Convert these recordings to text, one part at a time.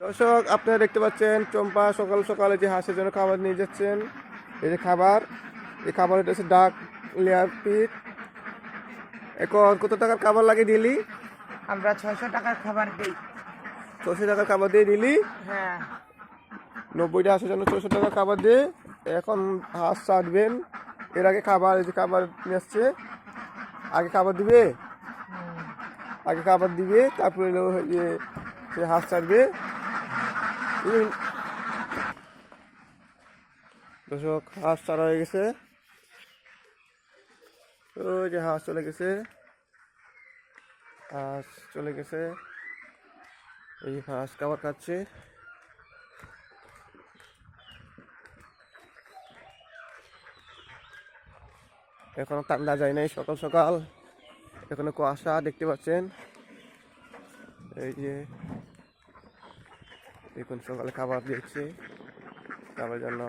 দর্শক আপনারা দেখতে পাচ্ছেন চম্পা সকাল সকালে যে হাঁসের জন্য খাবার নিয়ে যাচ্ছেন। এই যে খাবার এই খাবার এটা হচ্ছে ডাক লেয়ার পিট এখন কত টাকার খাবার লাগে দিলি আমরা ছয়শো টাকার খাবার দিই। ছশো টাকার খাবার দিয়ে দিলি হ্যাঁ। নব্বইটা হাঁসের জন্য ছশো টাকার খাবার দিয়ে এখন হাঁস ছাড়বেন। এর আগে খাবার এই যে খাবার নিয়ে আসছে। আগে খাবার দিবে? আগে খাবার দিবে তারপরে ইয়ে সে হাঁস এই দর্শক, হাঁস ছাড়া হয়ে গেছে। ওই যে হাঁস চলে গেছে। হাঁস চলে গেছে। এই হাঁস খাবার খাচ্ছে। এখনও ঠান্ডা যায় নাই সকাল সকাল। এখানে কুয়াশা দেখতে পাচ্ছেন। এই যে দেখুন, সকালে খাবার দিয়েছে। খাবার জন্য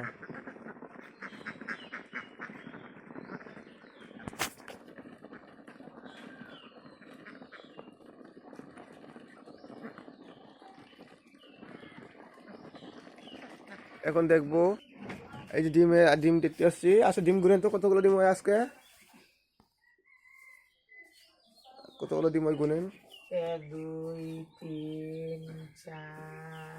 এখন দেখব, এই যে ডিমে ডিম দেখতে আসছি। আচ্ছা ডিম গুনেন তো কতগুলো ডিম হয় আজকে? কতগুলো ডিম হয় গুনেন এক, দুই, তিন, চার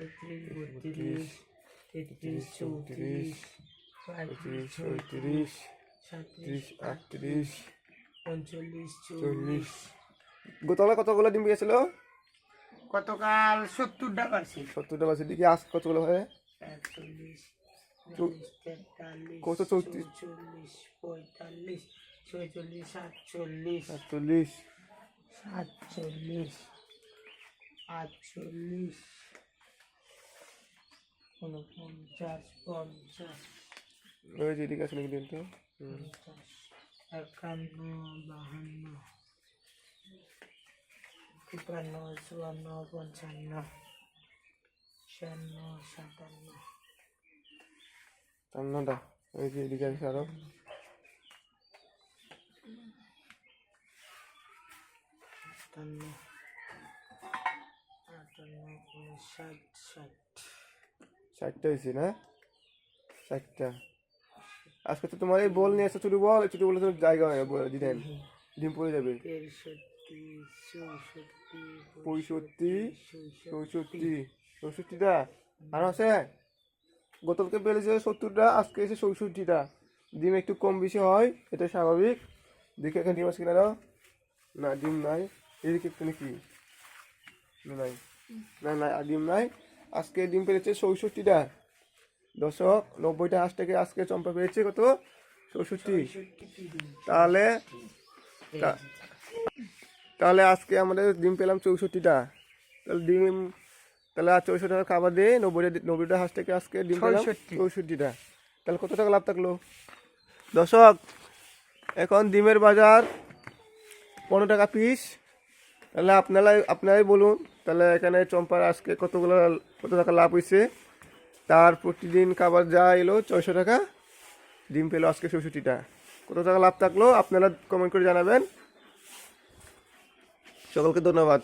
তিরিশ তিরিশ বত্রিশ তেত্রিশ চৌত্রিশ পঁয়ত্রিশ ছয়ত্রিশ সাতত্রিশ আটত্রিশ উনচল্লিশ চল্লিশ। গতকাল কতগুলো ডিম পেয়েছিল? গতকাল সত্তরটা পারছি। সত্তরটা বাসের দিকে আজ কতগুলো হয়? একচল্লিশ কত চৌত্রিশ? চল্লিশ পঁয়তাল্লিশ ছয়চল্লিশ সাতচল্লিশ। সাতচল্লিশ। সাতচল্লিশ আটচল্লিশ। উনপঞ্চাশ পঞ্চাশ ওই যে এদিকে আছে নাকি ডিম তো হুম। পঞ্চাশ একান্ন বাহান্ন তিপ্পান্ন চুয়ান্ন পঞ্চান্ন ছিয়ান্ন সাতান্ন রান্নাটা ওই যে এদিকে আছে আরও আটান্ন আটান্ন উনিশ ষাট ষাট ষাটটা হয়েছে, না? ষাটটা আজকে তো তোমার এই বল নিয়ে এসে ছোট বল? ছোট বলে তো জায়গা হয় দিলেন ডিম পড়ে যাবে। পঁয়ষট্টি, চৌষট্টি চৌষট্টি চৌষট্টিটা। আর আছে, গতকালকে বেড়েছে সত্তরটা, আজকে এসে চৌষট্টিটা। ডিম একটু কম বেশি হয়, এটা স্বাভাবিক। দেখে এখানে ডিম আছে কিনা না, ডিম নাই। এদিকে একটু নাকি নাই। না না ডিম নাই। আজকে ডিম পেরেছে চৌষট্টিটা। দশক নব্বইটা হাঁস থেকে আজকে চম্পা পেয়েছে কত? চৌষট্টি। তাহলে তাহলে আজকে আমাদের ডিম পেলাম চৌষট্টিটা। তাহলে ডিম তাহলে আর চৌষট্টি টাকা খাবার দিয়ে নব্বইটা নব্বইটা হাঁস থেকে আজকে ডিম পেলাম। চৌষট্টিটা। তাহলে কত টাকা লাভ থাকল? দশক এখন ডিমের বাজার পনেরো টাকা পিস তাহলে আপনারা আপনারাই বলুন, তাহলে এখানে চম্পার আজকে কতগুলো, কত টাকা লাভ হয়েছে তার প্রতিদিন খাবার যা এলো, ছয়শো টাকা। ডিম পেল আজকে চৌষট্টিটা। কত টাকা লাভ থাকল, আপনারা কমেন্ট করে জানাবেন। সকলকে ধন্যবাদ।